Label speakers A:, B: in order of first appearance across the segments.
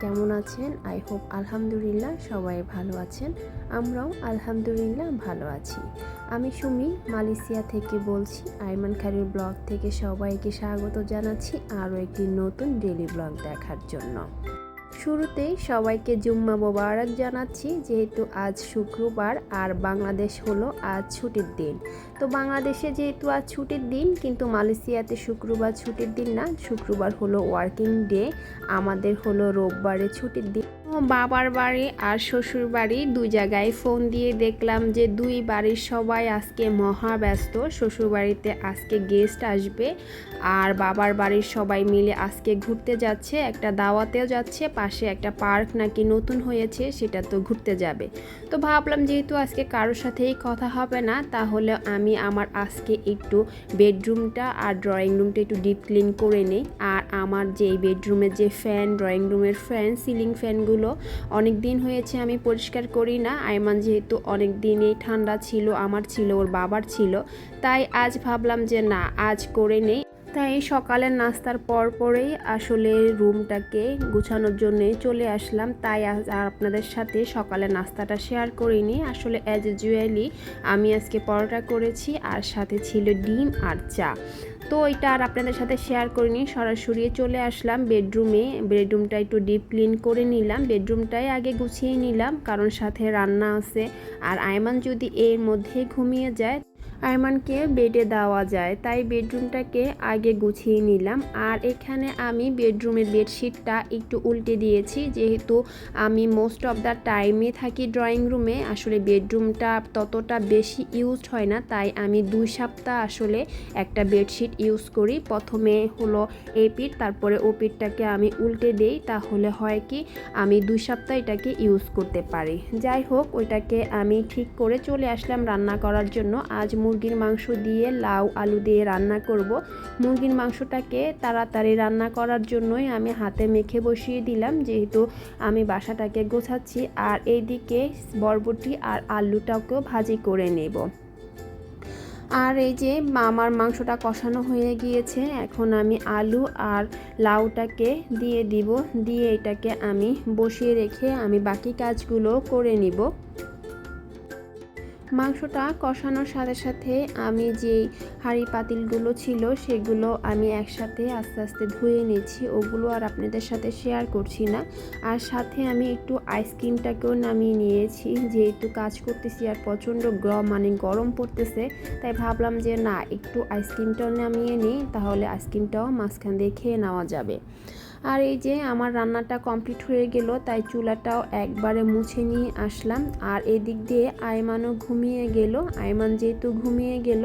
A: কেমন আছেন? I hope আলহামদুলিল্লাহ সবাই ভালো আছেন। আমরাও আলহামদুলিল্লাহ ভালো আছি। আমি সুমি, মালয়েশিয়া থেকে বলছি। আইমান খারির ব্লগ থেকে সবাইকে স্বাগত জানাচ্ছি আরও একটি নতুন ডেলি ব্লগ দেখার জন্য। শুরুতেই সবাইকে জুম্মা মোবারক জানাচ্ছি, যেহেতু আজ শুক্রবার আর বাংলাদেশ হলো আজ ছুটির দিন। তো বাংলাদেশে যেহেতু আজ ছুটির দিন, কিন্তু মালয়েশিয়াতে শুক্রবার ছুটির দিন না, শুক্রবার হলো ওয়ার্কিং ডে আমাদের হলো রোববারে ছুটির দিন। বাবার বাড়ি আর শ্বশুর বাড়ি দুই জায়গায় ফোন দিয়ে দেখলাম যে দুই বাড়ির সবাই আজকে মহা ব্যস্ত। শ্বশুর বাড়িতে আজকে গেস্ট আসবে আর বাবার বাড়ির সবাই মিলে আজকে ঘুরতে যাচ্ছে। একটা দাওয়াতেও যাচ্ছে, পাশে একটা পার্ক নাকি নতুন হয়েছে, সেটা তো ঘুরতে যাবে। তো ভাবলাম যেহেতু আজকে কারোর সাথেই কথা হবে না, তাহলে আমি আমার আজকে একটু বেডরুমটা আর ড্রয়িং রুমটা একটু ডিপ ক্লিন করে নিই। আর আমার যে বেডরুমের যে ফ্যান ড্রয়িং রুমের ফ্যান সিলিং ফ্যানগুলো অনেক দিন হয়েছে আমি পরিষ্কার করি না। আইমান যেহেতু অনেক দিনই ঠান্ডা ছিল, আমার ছিল, ওর বাবার ছিল। তাই আজ ভাবলাম যে না, আজ করে নেই। তাই সকালের নাস্তার পর পরেই আসলে রুমটাকে গুছানোর জন্য চলে আসলাম। তাই আপনাদের সাথে সকালের নাস্তাটা শেয়ার করিনি। আসলে অ্যাজ ইউজুয়ালি আমি আজকে পরোটা করেছি, আর সাথে ছিল ডিম আর চা। তো এটা আর আপনাদের সাথে শেয়ার করিনি, সরাসরি চলে আসলাম বেডরুমে বেডরুমটা একটু ডিপ ক্লিন করে নিলাম। বেডরুমটাই আগে গুছিয়ে নিলাম, কারণ সাথে রান্না আছে। আর আয়মান যদি এর মধ্যে ঘুমিয়ে যায় আয়মানকে বেডে দেওয়া যায়, তাই বেডরুমটাকে আগে গুছিয়ে নিলাম। আর এখানে আমি বেডরুমের বেডশিটটা একটু উল্টে দিয়েছি, যেহেতু আমি মোস্ট অফ দ্য টাইমে থাকি ড্রয়িং রুমে আসলে বেডরুমটা ততটা বেশি ইউজ হয় না, তাই আমি দুই সপ্তাহ আসলে একটা বেডশিট ইউজ করি। প্রথমে হলো এই তারপরে ও পিঠটাকে আমি উল্টে দেই, তাহলে হয় কি আমি দুই সপ্তাহ এটাকে ইউজ করতে পারি। যাই হোক, ওইটাকে আমি ঠিক করে চলে আসলাম রান্না করার জন্য। আজ মুরগির মাংস দিয়ে লাউ, আলু দিয়ে রান্না করব। মুরগির মাংসটাকে তাড়াতাড়ি রান্না করার জন্যই আমি হাতে মেখে বসিয়ে দিলাম, যেহেতু আমি বাসাটাকে গোছাচ্ছি। আর এইদিকে বরবটি আর আলুটাকেও ভাজি করে নেব। আর এই যে আমার মাংসটা কষানো হয়ে গিয়েছে, এখন আমি আলু আর লাউটাকে দিয়ে দিব। দিয়ে এটাকে আমি বসিয়ে রেখে আমি বাকি কাজগুলো করে নিব। মাংসটা কষানোর সাথে সাথে আমি যেই হাঁড়ি পাতিলগুলো ছিল সেগুলো আমি একসাথে আস্তে আস্তে ধুয়ে নিয়েছি। ওগুলো আর আপনাদের সাথে শেয়ার করছি না। আর সাথে আমি একটু আইসক্রিমটাকেও নামিয়ে নিয়েছি। যেহেতু কাজ করতেছি আর প্রচণ্ড গরম মানে গরম পড়তেছে, তাই ভাবলাম যে না, একটু আইসক্রিমটাও নামিয়ে নিই, তাহলে আইসক্রিমটাও মাঝখান দিয়ে খেয়ে নেওয়া যাবে। আর এই যে আমার রান্নাটা কমপ্লিট হয়ে গেল, তাই চুলাটাও একবারে মুছে নিয়ে আসলাম। আর এদিক দিয়ে আয়মানও ঘুমিয়ে গেল। আয়মান যেহেতু ঘুমিয়ে গেল,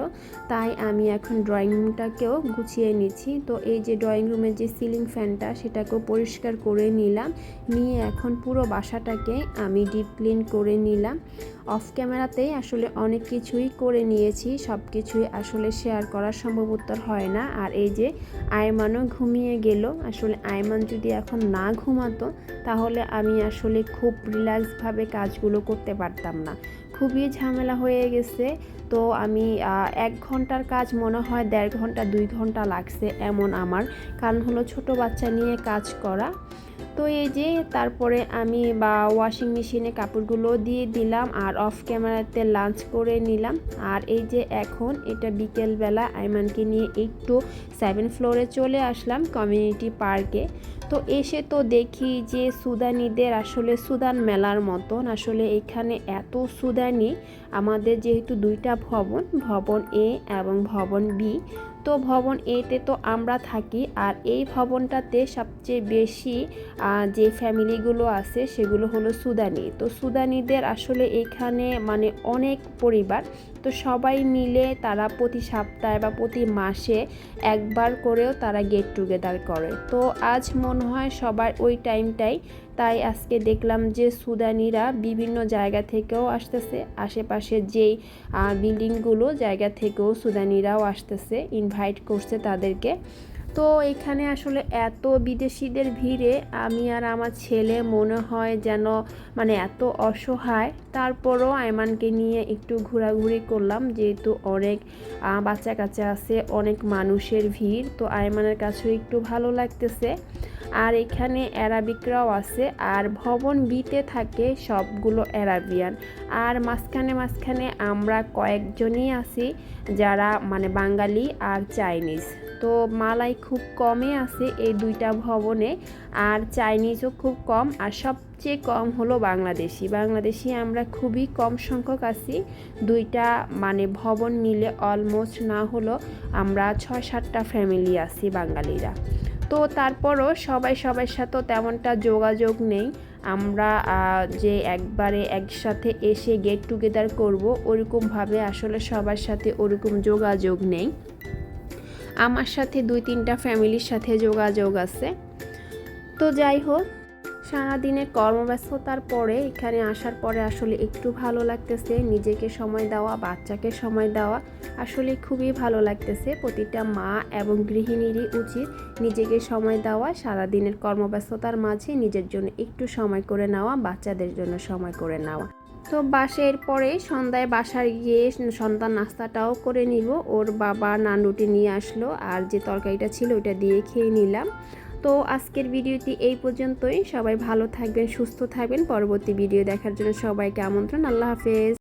A: তাই আমি এখন ড্রয়িং রুমটাকেও গুছিয়ে নিচ্ছি। তো এই যে ড্রয়িং রুমের যে সিলিং ফ্যানটা সেটাকেও পরিষ্কার করে নিলাম। নিয়ে এখন পুরো বাসাটাকে আমি ডিপ ক্লিন করে নিলাম। অফ ক্যামেরাতেই আসলে অনেক কিছুই করে নিয়েছি। সব কিছুই আসলে শেয়ার করা সম্ভব উত্তর হয় না। আর এই যে আয়মানও ঘুমিয়ে গেল। আসলে আয়মান যদি এখন না ঘুমাতো, তাহলে আমি আসলে খুব রিল্যাক্সভাবে কাজগুলো করতে পারতাম না। খুবই ঝামেলা হয়ে গেছে। তো আমি এক ঘণ্টার কাজ মনে হয় দেড় ঘণ্টা, দুই ঘণ্টা লাগছে এমন আমার। কারণ হলো ছোট বাচ্চা নিয়ে কাজ করা। তো এই যে তারপরে আমি বা ওয়াশিং মেশিনে কাপড়গুলো দিয়ে দিলাম আর অফ ক্যামেরাতে লাঞ্চ করে নিলাম। আর এই যে এখন এটা বিকেলবেলা আইমানকে নিয়ে একটু সেভেন ফ্লোরে চলে আসলাম কমিউনিটি পার্কে তো এসে তো দেখি যে সুদানিদের আসলে সুদান মেলার মতন। আসলে এখানে এত সুদানি, আমাদের যেহেতু দুইটা ভবন ভবন এ এবং ভবন বি তো ভবন এতে তো আমরা থাকি, আর এই ভবনটাতে সবচেয়ে বেশি যে ফ্যামিলিগুলো আছে সেগুলো হলো সুদানি। তো সুদানিদের আসলে এখানে মানে অনেক পরিবার, তো সবাই মিলে তারা প্রতি সপ্তাহে বা প্রতি মাসে একবার করেও তারা গেট টুগেদার করে। তো আজ মনে হয় সবার ওই টাইমটাই তাই আজকে দেখলাম যে সুদানিরা বিভিন্ন জায়গা থেকেও আসতেছে। আশেপাশে যেই বিল্ডিংগুলো জায়গা থেকেও সুদানিরাও আসতেছে ইনভাইট করছে তাদেরকে। তো এখানে আসলে এত বিদেশিদের ভিড়ে আমি আর আমার ছেলে মনে হয় যেন মানে এত অসহায়। তারপরও আয়মানকে নিয়ে একটু ঘোরাঘুরি করলাম, যেহেতু অনেক বাচ্চা কাচ্চা আছে, অনেক মানুষের ভিড়, তো আয়মানের কাছেও একটু ভালো লাগতেছে। আর এখানে অ্যারাবিকরাও আছে, আর ভবন বিতে থাকে সবগুলো অ্যারাবিয়ান। আর মাঝখানে মাঝখানে আমরা কয়েকজনই আছি, যারা মানে বাঙালি আর চাইনিজ। তো মালাই খুব কমই আছে এই দুইটা ভবনে, আর চাইনিজও খুব কম, আর সবচেয়ে কম হলো বাংলাদেশি। বাংলাদেশি আমরা খুবই কম সংখ্যক আছি, দুইটা মানে ভবন মিলে অলমোস্ট না হলো আমরা ছয় সাতটা ফ্যামিলি আছি বাঙালিরা। তো তারপরও সবাই সবার সাথে তেমনটা যোগাযোগ নেই, আমরা যে একবারে একসাথে এসে গেট টুগেদার করব, ওরকমভাবে আসলে সবার সাথে ওরকম যোগাযোগ নেই। আমার সাথে দুই তিনটা ফ্যামিলির সাথে যোগাযোগ আছে। তো যাই হোক, সারাদিনের কর্মব্যস্ততার পরে এখানে আসার পরে আসলে একটু ভালো লাগতেছে। নিজেকে সময় দেওয়া, বাচ্চাকে সময় দেওয়া আসলে খুবই ভালো লাগতেছে। প্রতিটা মা এবং গৃহিণীরই উচিত নিজেকে সময় দেওয়া, সারাদিনের কর্মব্যস্ততার মাঝে নিজের জন্য একটু সময় করে নেওয়া, বাচ্চাদের জন্য সময় করে নেওয়া। তো বাসের পরে সন্ধ্যায় বাসার গিয়ে সন্তান নাস্তাটাও করে নিব। ওর বাবা নানুটি নিয়ে আসলো আর যে তরকারিটা ছিল ওটা দিয়ে খেয়ে নিলাম। তো আজকের ভিডিওটি এই পর্যন্তই। সবাই ভালো থাকবেন, সুস্থ থাকবেন। পরবর্তী ভিডিও দেখার জন্য সবাইকে আমন্ত্রণ। আল্লাহ হাফেজ।